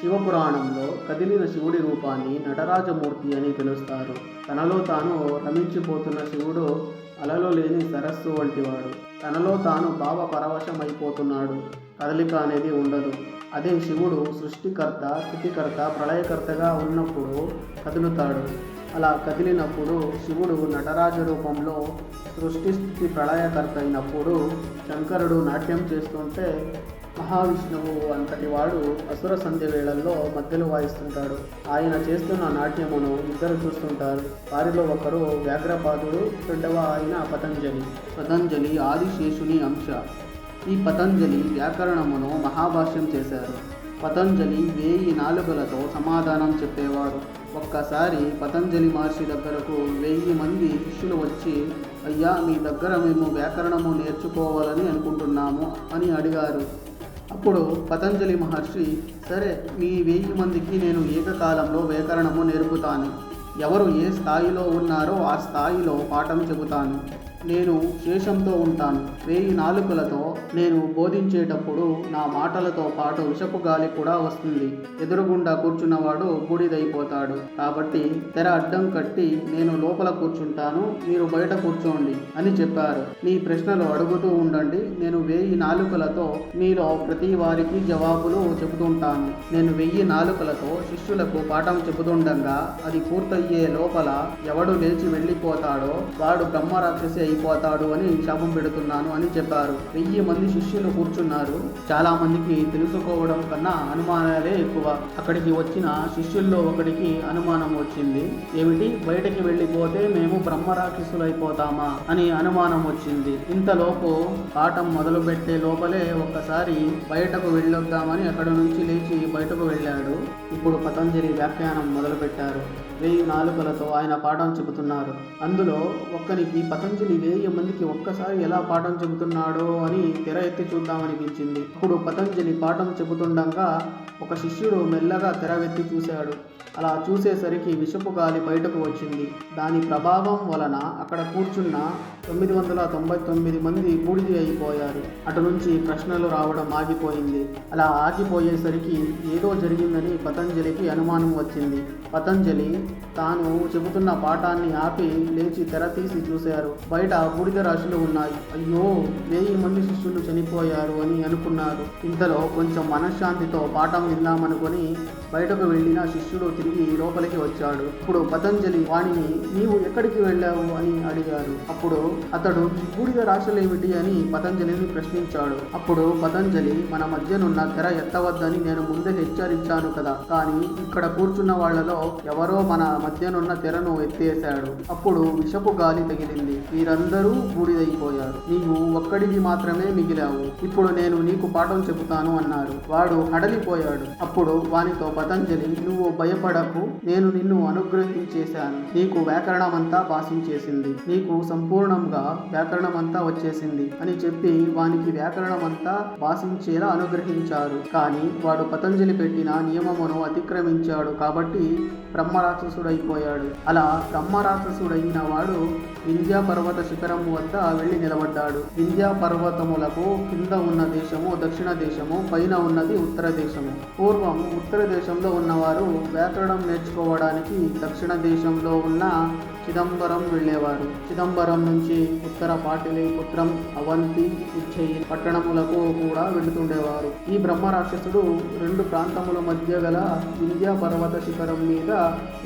శివపురాణంలో కదిలిన శివుడి రూపాన్ని నటరాజమూర్తి అని పిలుస్తారు. తనలో తాను రమించిపోతున్న శివుడు అలలో లేని సరస్సు వంటివాడు. తనలో తాను భావ పరవశమైపోతున్నాడు. కదలిక అనేది ఉండదు. అదే శివుడు సృష్టికర్త స్థితికర్త ప్రళయకర్తగా ఉన్నప్పుడు కదులుతాడు. అలా కదిలినప్పుడు శివుడు నటరాజ రూపంలో సృష్టి స్థితి ప్రళయకర్త అయినప్పుడు శంకరుడు నాట్యం చేస్తుంటే మహావిష్ణువు అంతటి వాడు అసుర సంధ్య వేళల్లో మధ్యలో వాయిస్తుంటాడు. ఆయన చేస్తున్న నాట్యమును ఇద్దరు చూస్తుంటారు. వారిలో ఒకరు వ్యాఘ్రపాదుడు రెండవ ఆయన పతంజలి. పతంజలి ఆదిశేషుని అంశ. ఈ పతంజలి వ్యాకరణమును మహాభాష్యం చేశారు. పతంజలి వేయి నాలుగులతో సమాధానం చెప్పేవాడు. ఒక్కసారి పతంజలి మహర్షి దగ్గరకు వెయ్యి మంది శిష్యులు వచ్చి అయ్యా మీ దగ్గర మేము వ్యాకరణము నేర్చుకోవాలని అనుకుంటున్నాము అని అడిగారు. అప్పుడు పతంజలి మహర్షి సరే మీ వెయ్యి మందికి నేను ఏకకాలంలో వ్యాకరణము నేర్పుతాను. ఎవరు ఏ స్థాయిలో ఉన్నారో ఆ స్థాయిలో పాఠం చెబుతాను. నేను శేషంతో ఉంటాను. వేయి నాలుకలతో నేను బోధించేటప్పుడు నా మాటలతో పాటు విషపు గాలి కూడా వస్తుంది. ఎదురుగుండా కూర్చున్నవాడు బూడిదైపోతాడు. కాబట్టి తెర అడ్డం కట్టి నేను లోపల కూర్చుంటాను. మీరు బయట కూర్చోండి అని చెప్పారు. మీ ప్రశ్నలు అడుగుతూ ఉండండి. నేను వేయి నాలుకలతో మీలో ప్రతి వారికి జవాబులు చెబుతుంటాను. నేను వెయ్యి నాలుకలతో శిష్యులకు పాఠం చెబుతుండగా అది అయ్యే లోపల ఎవడు లేచి వెళ్ళిపోతాడో వాడు బ్రహ్మరాక్షసి అయిపోతాడు అని శాపం పెడుతున్నాను అని చెప్పారు. వెయ్యి మంది శిష్యులు కూర్చున్నారు. చాలా మందికి తెలుసుకోవడం కన్నా అనుమానాలే ఎక్కువ. అక్కడికి వచ్చిన శిష్యుల్లో ఒకడికి అనుమానం వచ్చింది. ఏమిటి? బయటకి వెళ్ళిపోతే మేము బ్రహ్మరాక్షసులైపోతామా అని అనుమానం వచ్చింది. ఇంతలోపు పాఠం మొదలు పెట్టే లోపలే ఒక్కసారి బయటకు వెళ్ళొద్దామని అక్కడ నుంచి లేచి బయటకు వెళ్ళాడు. ఇప్పుడు పతంజలి వ్యాఖ్యానం మొదలుపెట్టారు. వెయ్యి నాలుకలతో ఆయన పాఠం చెబుతున్నారు. అందులో ఒక్కనికి పతంజలి వెయ్యి మందికి ఒక్కసారి ఎలా పాఠం చెబుతున్నాడో అని తెర ఎత్తి చూద్దామనిపించింది. అప్పుడు పతంజలి పాఠం చెబుతుండగా ఒక శిష్యుడు మెల్లగా తెరవెత్తి చూశాడు. అలా చూసేసరికి విషపు గాలి బయటకు వచ్చింది. దాని ప్రభావం వలన అక్కడ కూర్చున్న తొమ్మిది వందల తొంభై తొమ్మిది మంది బూడిది అయిపోయారు. అటు నుంచి ప్రశ్నలు రావడం ఆగిపోయింది. అలా ఆగిపోయేసరికి ఏదో జరిగిందని పతంజలికి అనుమానం వచ్చింది. పతంజలి తాను చెబుతున్న పాఠాన్ని ఆపి లేచి తెర తీసి చూశారు. బయట బూడిద రాశులు ఉన్నాయి. అయ్యో వెయ్యి మంది శిష్యులు చనిపోయారు అని అనుకున్నారు ఇంతలో కొంచెం మనశ్శాంతితో పాఠం విందామనుకొని బయటకు వెళ్ళిన శిష్యుడు తిరిగి లోపలికి వచ్చాడు. ఇప్పుడు పతంజలి వాణిని నీవు ఎక్కడికి వెళ్ళావు? అని అడిగారు అప్పుడు అతడు బూడిద బూడిద రాశులేమిటి అని పతంజలిని ప్రశ్నించాడు. అప్పుడు పతంజలి మన మధ్యనున్న తెర ఎత్తవద్దని నేను ముందే హెచ్చరించాను కదా. కానీ ఇక్కడ కూర్చున్న వాళ్ళలో ఎవరో మన మధ్యనున్న తెరను ఎత్తేశాడు. అప్పుడు విషపు గాలి తగిలింది. వీరందరూ బూడిదైపోయారు. నీవు ఒక్కడికి మాత్రమే మిగిలావు. ఇప్పుడు నేను నీకు పాఠం చెబుతాను అన్నారు. వాడు హడలిపోయాడు. అప్పుడు వానితో పతంజలి నువ్వు భయపడకు. నేను నిన్ను అనుగ్రహించేశాను. నీకు వ్యాకరణమంతా భాషించేసింది నీకు సంపూర్ణంగా వ్యాకరణమంతా వచ్చేసింది అని చెప్పి వానికి వ్యాకరణమంతా భాషించేలా అనుగ్రహించారు. కానీ వాడు పతంజలి పెట్టిన నియమమును అతిక్రమించాడు కాబట్టి బ్రహ్మరాక్షసుడైపోయాడు. అలా బ్రహ్మరాక్షసుడైన వాడు వింధ్యా పర్వత శిఖరము వద్ద వెళ్ళి నిలబడ్డాడు. వింధ్యా పర్వతములకు కింద ఉన్న దేశము దక్షిణ దేశము పైన ఉన్నది ఉత్తర దేశము. పూర్వం ఉత్తర దేశంలో ఉన్నవారు వ్యాకరణం నేర్చుకోవడానికి దక్షిణ దేశంలో ఉన్న చిదంబరం వెళ్ళేవారు. చిదంబరం నుంచి ఉత్తర పాటలీపుత్రం అవంతి ఉజ్జయిని పట్టణములకు కూడా వెళుతుండేవారు. ఈ బ్రహ్మ రాక్షసుడు రెండు ప్రాంతముల మధ్య గల వింధ్యా పర్వత శిఖరం మీద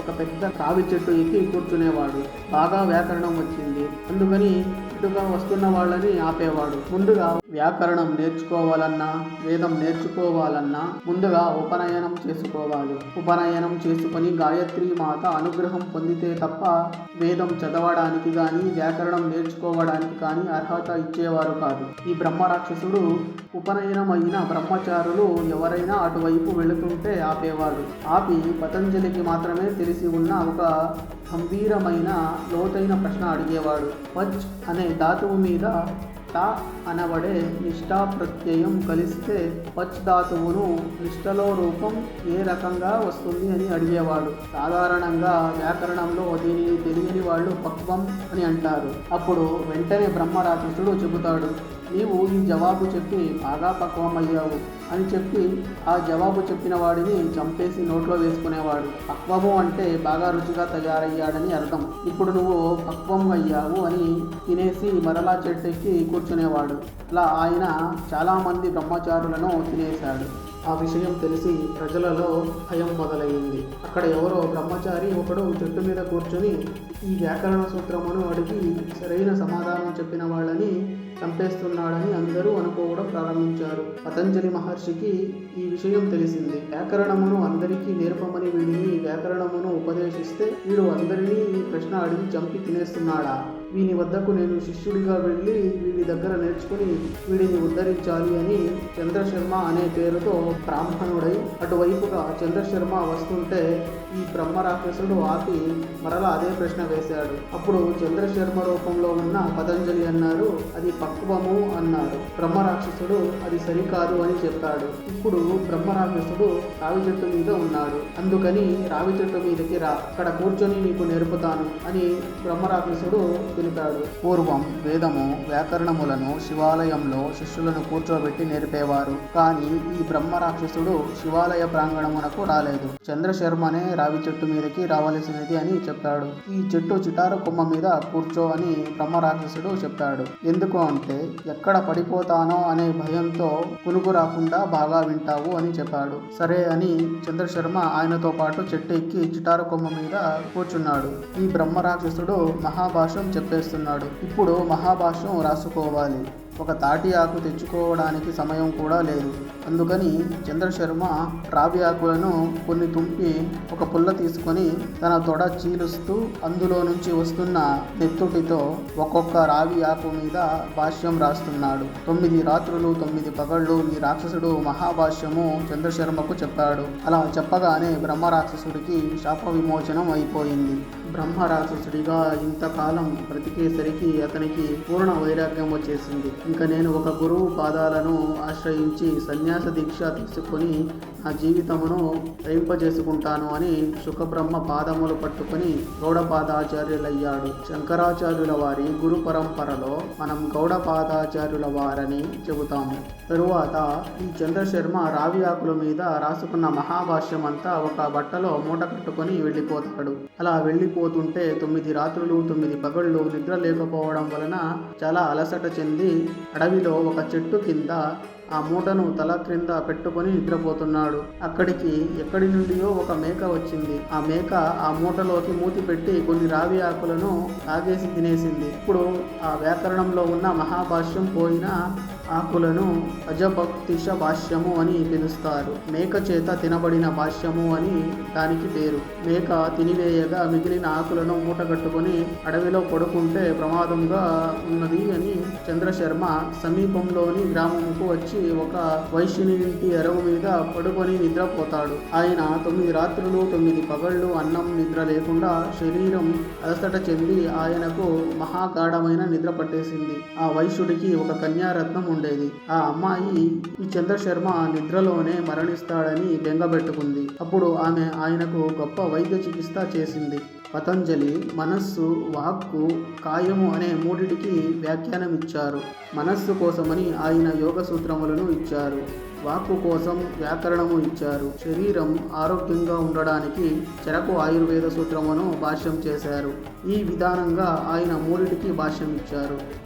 ఒక పెద్ద కావి చెట్టు ఎక్కి కూర్చునేవాడు. బాగా వ్యాకరణం వచ్చింది. అందుకని ఇటుగా వస్తున్న వాళ్ళని ఆపేవాడు. ముందుగా వ్యాకరణం నేర్చుకోవాలన్నా వేదం నేర్చుకోవాలన్నా ముందుగా ఉపనయనం చేసుకోవాలి. ఉపనయనం చేసుకుని గాయత్రి మాత అనుగ్రహం పొందితే తప్ప వేదం చదవడానికి కానీ వ్యాకరణం నేర్చుకోవడానికి కానీ అర్హత ఇచ్చేవారు కాదు. ఈ బ్రహ్మరాక్షసుడు ఉపనయనం అయిన బ్రహ్మచారులు ఎవరైనా అటువైపు వెళుతుంటే ఆపేవారు. ఆపి పతంజలికి మాత్రమే తెలిసి ఉన్న ఒక గంభీరమైన లోతైన ప్రశ్న అడిగేవాడు. పచ్ అనే ధాతువు మీద టా అనబడే నిష్ఠా ప్రత్యయం కలిస్తే పచ్ ధాతువును నిష్ఠలో రూపం ఏ రకంగా వస్తుంది అని అడిగేవాడు. సాధారణంగా వ్యాకరణంలో దీనిని తెలియని వాళ్ళు పక్వం అని అంటారు. అప్పుడు వెంటనే బ్రహ్మరాక్షసుడు చెబుతాడు నీవు ఈ జవాబు చెప్పి బాగా పక్వమయ్యావు. అని చెప్పి ఆ జవాబు చెప్పిన వాడిని చంపేసి నోట్లో వేసుకునేవాడు. పక్వము అంటే బాగా రుచిగా తయారయ్యాడని అర్థం. ఇప్పుడు నువ్వు పక్వం అయ్యావు అని తినేసి మరలా చెట్టెక్కి కూర్చునేవాడు. అలా ఆయన చాలామంది బ్రహ్మచారులను తినేశాడు. ఆ విషయం తెలిసి ప్రజలలో భయం మొదలైంది. అక్కడ ఎవరో బ్రహ్మచారి ఒకడు చెట్టు మీద కూర్చొని ఈ వ్యాకరణ సూత్రమును అడిగి సరైన సమాధానం చెప్పిన వాళ్ళని చంపేస్తున్నాడని అందరూ అనుకోవడం ప్రారంభించారు. పతంజలి మహర్షికి ఈ విషయం తెలిసింది. వ్యాకరణమును అందరికీ నేర్పమని వీడిని వ్యాకరణమును ఉపదేశిస్తే వీడు అందరినీ ఈ ప్రశ్న అడిగి చంపి తినేస్తున్నాడా? వీని వద్దకు నేను శిష్యుడిగా వెళ్ళి వీడి దగ్గర నేర్చుకుని వీడిని ఉద్ధరించాలి అని చంద్రశర్మ అనే పేరుతో బ్రాహ్మణుడై అటువైపుగా చంద్రశర్మ వస్తుంటే ఈ బ్రహ్మ రాక్షసుడు ఆపి మరలా అదే ప్రశ్న వేశాడు. అప్పుడు చంద్రశర్మ రూపంలో ఉన్న పతంజలి అన్నారు అది పక్వము అన్నారు బ్రహ్మ రాక్షసుడు అది సరికాదు అని చెప్పాడు. ఇప్పుడు బ్రహ్మ రాక్షసుడు రావి చెట్టు మీద ఉన్నాడు. అందుకని రావి చెట్టు మీదకి రా. అక్కడ కూర్చొని నీకు నేర్పుతాను అని బ్రహ్మ రాక్షసుడు తెలిపాడు పూర్వం వేదము వ్యాకరణములను శివాలయంలో శిష్యులను కూర్చోబెట్టి నేర్పేవారు. కానీ ఈ బ్రహ్మ రాక్షసుడు శివాలయ ప్రాంగణమునకు రాలేదు. చంద్రశర్మనే రావి చెట్టు మీదకి రావలసినది అని చెప్పాడు. ఈ చెట్టు చిటారు కొమ్మ మీద కూర్చో అని బ్రహ్మ రాక్షసుడు చెప్పాడు. ఎందుకు అంటే ఎక్కడ పడిపోతానో అనే భయంతో కునుకు రాకుండా బాగా వింటావు అని చెప్పాడు. సరే అని చంద్రశర్మ ఆయనతో పాటు చెట్టు ఎక్కి చిటారు కొమ్మ మీద కూర్చున్నాడు. ఈ బ్రహ్మ రాక్షసుడు మహాభాష్యం చెప్పేస్తున్నాడు ఇప్పుడు మహాభాష్యం రాసుకోవాలి. ఒక తాటి ఆకు తెచ్చుకోవడానికి సమయం కూడా లేదు. అందుకని చంద్రశర్మ రావి ఆకులను కొన్ని తుంపి ఒక పుల్ల తీసుకొని తన తొడ చీలుస్తూ అందులో నుంచి వస్తున్న నెత్తుటితో ఒక్కొక్క రావి ఆకు మీద భాష్యం రాస్తున్నాడు. తొమ్మిది రాత్రులు తొమ్మిది పగళ్ళు ఈ రాక్షసుడు మహాభాష్యము చంద్రశర్మకు చెప్పాడు. అలా చెప్పగానే బ్రహ్మ రాక్షసుడికి శాప విమోచనం అయిపోయింది. బ్రహ్మ రాక్షసుడిగా ఇంతకాలం బ్రతికేసరికి అతనికి పూర్ణ వైరాగ్యం వచ్చేసింది. ఇంకా నేను ఒక గురువు పాదాలను ఆశ్రయించి సన్యాస దీక్ష తీసుకొని నా జీవితమును రయింపజేసుకుంటాను అని సుఖబ్రహ్మ పాదములు పట్టుకొని గౌడపాదాచార్యులయ్యాడు. శంకరాచార్యుల వారి గురు పరంపరలో మనం గౌడపాదాచార్యుల వారని చెబుతాము. తరువాత ఈ చంద్రశర్మ రావి ఆకుల మీద రాసుకున్న మహాభాష్యం అంతా ఒక బట్టలో మూట కట్టుకొని వెళ్ళిపోతాడు. అలా వెళ్ళిపోతుంటే తొమ్మిది రాత్రులు తొమ్మిది పగళ్ళు నిద్ర లేకపోవడం వలన చాలా అలసట చెంది అడవిలో ఒక చెట్టు కింద ఆ మూటను తల క్రింద పెట్టుకొని నిద్రపోతున్నాడు. అక్కడికి ఎక్కడి నుండియో ఒక మేక వచ్చింది. ఆ మేక ఆ మూటలోకి మూతి పెట్టి కొన్ని రావి ఆకులను తాగేసి తినేసింది. ఇప్పుడు ఆ వ్యాకరణంలో ఉన్న మహాభాష్యం పోయిన ఆకులను అజభక్తిష భాష్యము అని పిలుస్తారు. మేక చేత తినబడిన భాష్యము అని దానికి పేరు. మేక తినివేయగా మిగిలిన ఆకులను మూటగట్టుకొని అడవిలో పడుకుంటే ప్రమాదంగా ఉన్నది అని చంద్రశర్మ సమీపంలోని గ్రామంకు వచ్చి ఒక వైశ్యుని ఇంటి ఎరవు మీద పడుకొని నిద్రపోతాడు. ఆయన తొమ్మిది రాత్రులు తొమ్మిది పగళ్ళు అన్నం నిద్ర లేకుండా శరీరం అలసట చెంది ఆయనకు మహాగాఢమైన నిద్ర పట్టేసింది. ఆ వైశ్యుడికి ఒక కన్యారత్నం ఉండేది. ఆ అమ్మాయి ఈ చంద్రశర్మ నిద్రలోనే మరణిస్తాడని బెంగబెట్టుకుంది అప్పుడు ఆమె ఆయనకు గొప్ప వైద్య చికిత్స చేసింది. పతంజలి మనస్సు వాక్కు కాయము అనే మూడిటికి వ్యాఖ్యానం ఇచ్చారు మనస్సు కోసమని ఆయన యోగ సూత్రములను ఇచ్చారు. వాక్కు కోసం వ్యాకరణము ఇచ్చారు. శరీరం ఆరోగ్యంగా ఉండడానికి చెరకు ఆయుర్వేద సూత్రమును భాష్యం చేశారు. ఈ విధానంగా ఆయన మూడిటికి భాష్యం ఇచ్చారు